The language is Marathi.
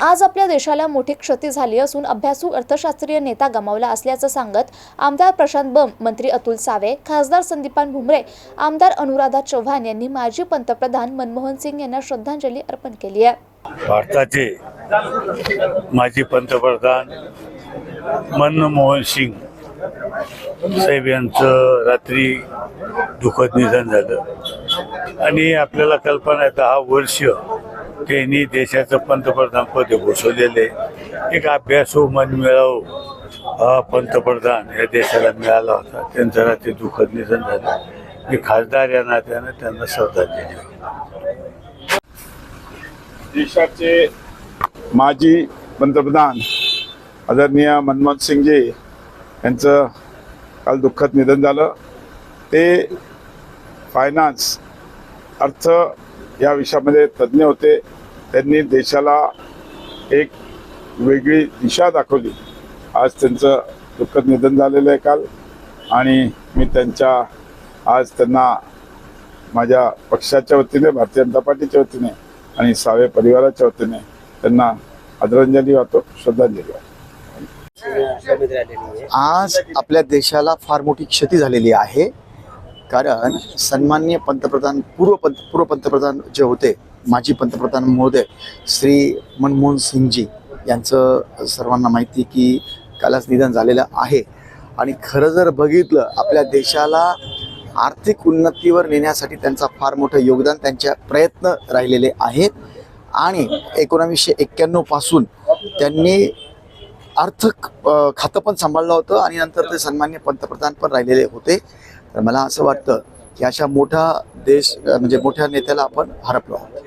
आज आपल्या देशाला मोठी क्षती झाली असून अभ्यासू अर्थशास्त्रीय नेता गमावला असल्याचं सांगत आमदार प्रशांत बम मंत्री अतुल सावे खासदार संदीपान भुमरे आमदार अनुराधा चव्हाण यांनी माजी पंतप्रधान मनमोहन सिंग यांना श्रद्धांजली अर्पण केली आहे. भारताचे माजी पंतप्रधान मनमोहन सिंग साहेब यांचं रात्री दुःखद निधन झालं. आणि आपल्याला कल्पना आहे दहा वर्ष त्यांनी देशाचं पंतप्रधानपद भूषवलेले एक अभ्यासू हो, मनमिळावू हा पंतप्रधान या देशाला मिळाला होता. त्यांचं रात्री दुःखद निधन झालं. मी खासदार या नात्यानं त्यांना श्रद्धांजली देशाचे माजी पंतप्रधान आदरणीय मनमोहन सिंगजी यांचं काल दुःखद निधन झालं. ते फायनान्स अर्थ या विषयामध्ये तज्ज्ञ होते. त्यांनी देशाला एक वेगळी दिशा दाखवली. आज त्यांचं दुःखद निधन झालेलं आहे काल. आणि मी त्यांच्या आज त्यांना माझ्या पक्षाच्या वतीने भारतीय जनता पार्टीच्या वतीने आणि सावे परिवाराच्या वतीने त्यांना आदरांजली वाहतो श्रद्धांजली वाहतो. आज आपल्या देशाला फार मोठी क्षती झालेली आहे. कारण सन्माननीय पंतप्रधान पूर्व पंत पूर्व पंतप्रधान जे होते माजी पंतप्रधान महोदय श्री मनमोहन सिंगजी यांचं सर्वांना माहिती की कालच निधन झालेलं आहे. आणि खरं जर बघितलं आपल्या देशाला आर्थिक उन्नतीवर नेण्यासाठी त्यांचा फार मोठं योगदान त्यांच्या प्रयत्न राहिलेले आहेत. आणि एकोणावीसशे एक्क्याण्णवपासून त्यांनी अर्थ खातं पण सांभाळलं होतं आणि नंतर ते सन्मान्य पंतप्रधान पण राहिलेले होते. तर मला असं वाटतं की अशा मोठा देश म्हणजे मोठ्या नेत्याला आपण हरपलो आहोत.